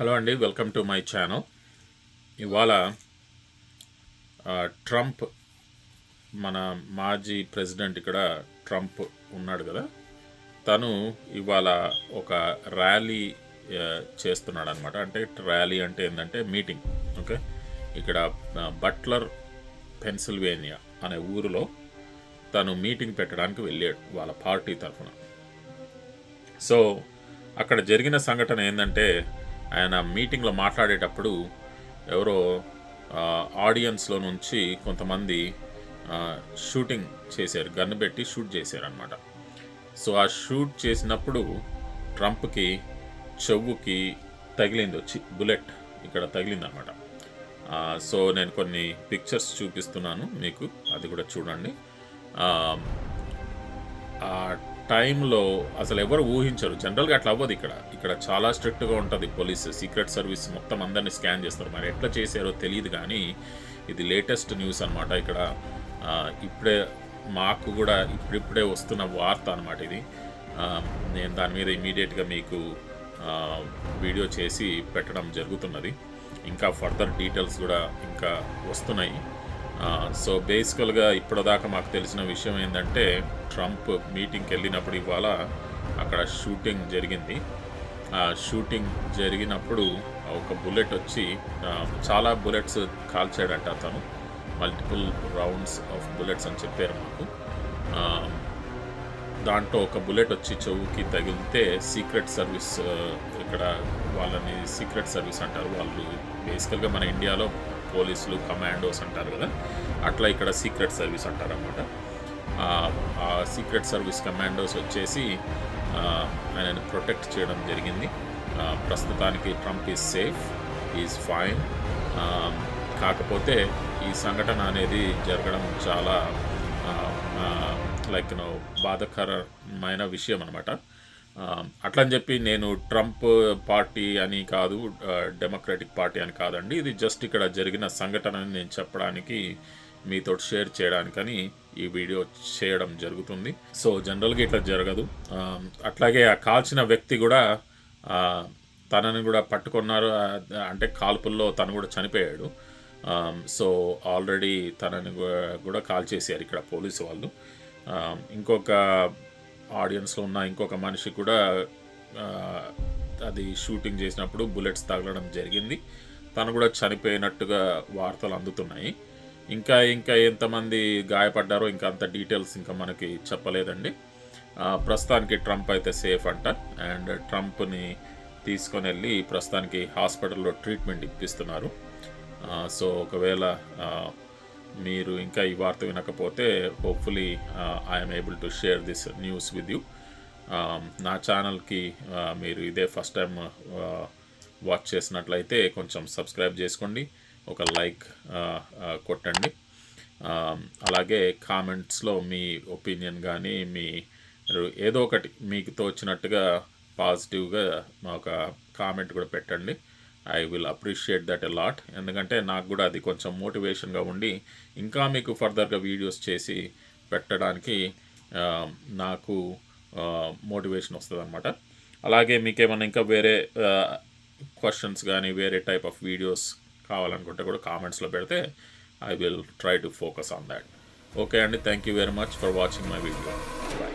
Hello అండి welcome to my channel. ఇవాళ Trump మన మాజీ ప్రెసిడెంట్ ఇక్కడ ట్రంప్ ఉన్నాడు కదా. తను ఇవాళ ఒక ర్యాలీ చేస్తున్నాడు అనమాట అంటే ర్యాలీ అంటే ఏంటంటే మీటింగ్ ఓకే? ఇక్కడ బట్లర్ పెన్సిల్వేనియా అనే ఊరిలో తను మీటింగ్ పెట్టడానికి వెళ్ళాడు వాళ్ళ పార్టీ తరఫున. సో అక్కడ జరిగిన సంఘటన ఏంటంటే ఆయన మీటింగ్లో మాట్లాడేటప్పుడు ఎవరో ఆడియన్స్లో నుంచి కొంతమంది షూటింగ్ చేశారు గన్ను పెట్టి షూట్ చేశారనమాట సో ఆ షూట్ చేసినప్పుడు ట్రంప్కి చెవుకి తగిలింది వచ్చి బుల్లెట్ ఇక్కడ తగిలిందనమాట సో నేను కొన్ని పిక్చర్స్ చూపిస్తున్నాను మీకు అది కూడా చూడండి. టైంలో అసలు ఎవరు ఊహించరు. జనరల్గా అట్లా అవ్వదు ఇక్కడ. ఇక్కడ చాలా స్ట్రిక్ట్గా ఉంటుంది పోలీస్ సీక్రెట్ సర్వీస్ మొత్తం అందరినీ స్కాన్ చేస్తారు. మరి ఎట్లా చేశారో తెలియదు కానీ ఇది లేటెస్ట్ న్యూస్ అనమాట ఇక్కడ. ఇప్పుడే మాకు కూడా ఇప్పుడిప్పుడే వస్తున్న వార్త అనమాట ఇది. నేను దాని మీద ఇమీడియట్గా మీకు వీడియో చేసి పెట్టడం జరుగుతున్నది. ఇంకా ఫర్దర్ డీటెయిల్స్ కూడా ఇంకా వస్తున్నాయి. సో బేసికల్గా ఇప్పటిదాకా మాకు తెలిసిన విషయం ఏంటంటే ట్రంప్ మీటింగ్కి వెళ్ళినప్పుడు ఇవాళ అక్కడ షూటింగ్ జరిగింది. ఆ షూటింగ్ జరిగినప్పుడు ఒక బుల్లెట్ వచ్చి చాలా బుల్లెట్స్ కాల్చాడంట అతను. మల్టిపుల్ రౌండ్స్ ఆఫ్ బుల్లెట్స్ అని చెప్పారు మాకు. దాంట్లో ఒక బుల్లెట్ వచ్చి చెవుకి తగిలితే సీక్రెట్ సర్వీస్ ఇక్కడ వాళ్ళని సీక్రెట్ సర్వీస్ అంటారు. వాళ్ళు బేసికల్గా మన ఇండియాలో పోలీసులు కమాండోస్ అంటారు కదా అట్లా ఇక్కడ సీక్రెట్ సర్వీస్ అంటారు అనమాట ఆ సీక్రెట్ సర్వీస్ కమాండోస్ వచ్చేసి ఆయనను ఆయనని ప్రొటెక్ట్ చేయడం జరిగింది. ప్రస్తుతానికి Trump is safe is fine. కాకపోతే ఈ సంఘటన అనేది జరగడం చాలా లైక్ నో బాధకరమైన విషయం అనమాట అట్లని చెప్పి నేను ట్రంప్ పార్టీ అని కాదు డెమోక్రటిక్ పార్టీ అని కాదండి. ఇది జస్ట్ ఇక్కడ జరిగిన సంఘటనని నేను చెప్పడానికి మీతో షేర్ చేయడానికని ఈ వీడియో చేయడం జరుగుతుంది. సో జనరల్గా ఇట్లా జరగదు. అట్లాగే ఆ కాల్చిన వ్యక్తి కూడా తనని కూడా పట్టుకున్నారు. అంటే కాల్పుల్లో తను కూడా చనిపోయాడు. సో ఆల్రెడీ తనని కూడా- కూడా కాల్ చేశారు ఇక్కడ పోలీసు వాళ్ళు. ఇంకొక ఆడియన్స్లో ఉన్న ఇంకొక మనిషి కూడా అది షూటింగ్ చేసినప్పుడు బుల్లెట్స్ తగలడం జరిగింది. తను కూడా చనిపోయినట్టుగా వార్తలు అందుతున్నాయి. ఇంకా ఇంకా ఎంతమంది గాయపడ్డారో ఇంకా అంత డీటెయిల్స్ ఇంకా మనకి చెప్పలేదండి. ప్రస్తుతానికి ట్రంప్ అయితే సేఫ్ అంట. అండ్ ట్రంప్ని తీసుకొని వెళ్ళి ప్రస్తుతానికి హాస్పిటల్లో ట్రీట్మెంట్ ఇప్పిస్తున్నారు. సో ఒకవేళ మీరు ఇంకా ఈ వార్త వినకపోతే hopefully I'm able to share this news with you నా ఛానల్కి uh, మీరు ఇదే ఫస్ట్ టైం వాచ్ చేసినట్లయితే కొంచెం సబ్స్క్రైబ్ చేసుకోండి ఒక లైక్ uh, uh, కొట్టండి. Um, అలాగే కామెంట్స్లో మీ ఒపీనియన్ కానీ మీ ఏదో ఒకటి మీకు తోచినట్టుగా పాజిటివ్గా ఒక కామెంట్ కూడా పెట్టండి. I will appreciate that a lot. ఎందుకంటే నాకు కూడా అది కొంచెం మోటివేషన్గా ఉండి ఇంకా మీకు ఫర్దర్గా వీడియోస్ చేసి పెట్టడానికి నాకు మోటివేషన్ వస్తుంది అనమాట అలాగే మీకు ఏమైనా ఇంకా వేరే క్వశ్చన్స్ కానీ వేరే టైప్ ఆఫ్ వీడియోస్ కావాలనుకుంటే కూడా కామెంట్స్లో పెడితే I will try to focus on that okay అండి. Thank you very much for watching my video bye